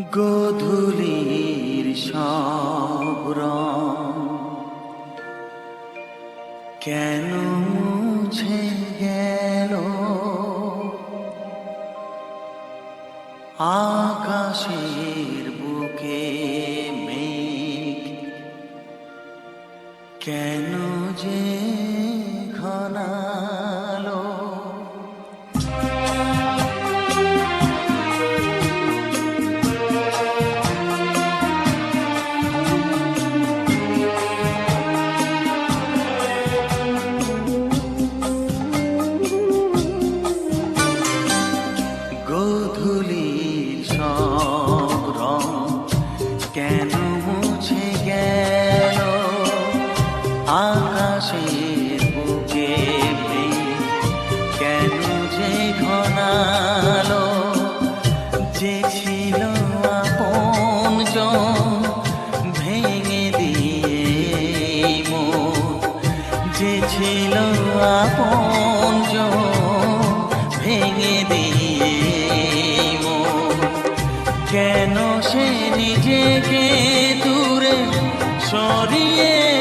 গোধূলির সব রং। কেন মুছে গেল? আকাশের বুকে মেঘ। কেন যে ঘনালো কেন মুছে গেল আকাশের বুকে কেন যে ঘনালো যে ছিল আপন সরিয়ে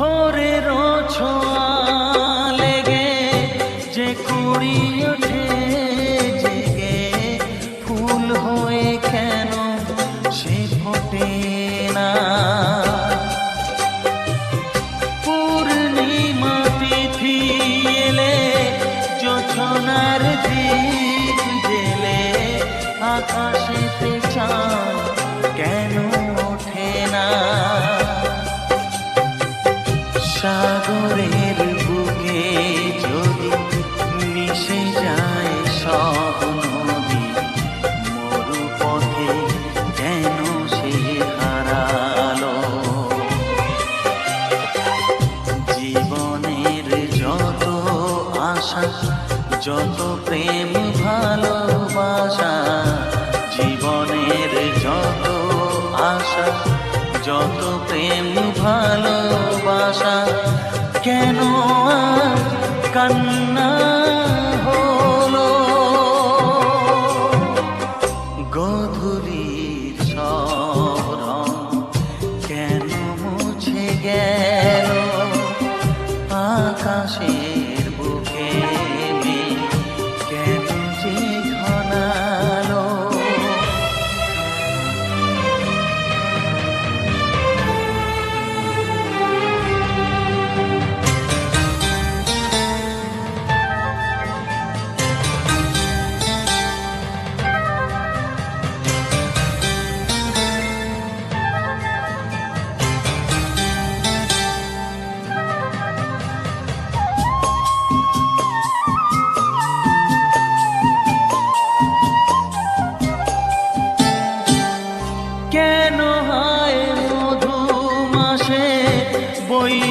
ভোর যত প্রেম ভালোবাসা, জীবনের যত আশা, যত প্রেম ভালোবাসা, কেন কান্না হলো? গধূলির সব রং কেন মুছে গেল? আকাশের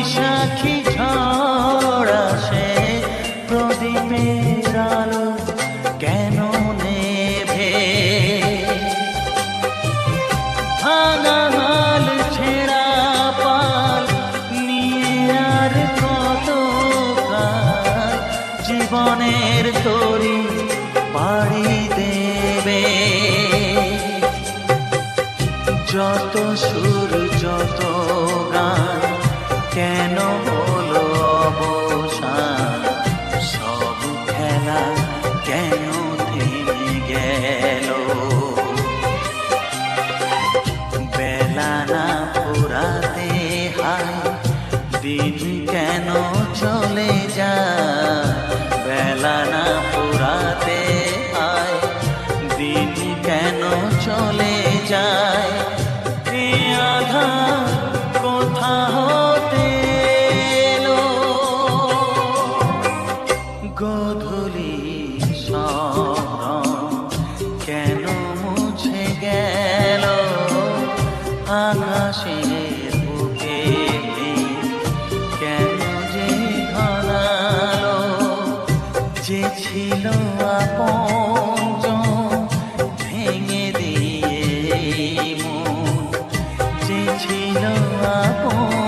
বৈশাখী ঝড় আসে। প্রদীপের আলো কেন নেভে? হাল ছেঁড়া পাল নিয়ে আর জীবনের তরি পাড়ি দেবে। যত সুর ভেঙে দিয়ে মন যে ছিল আপন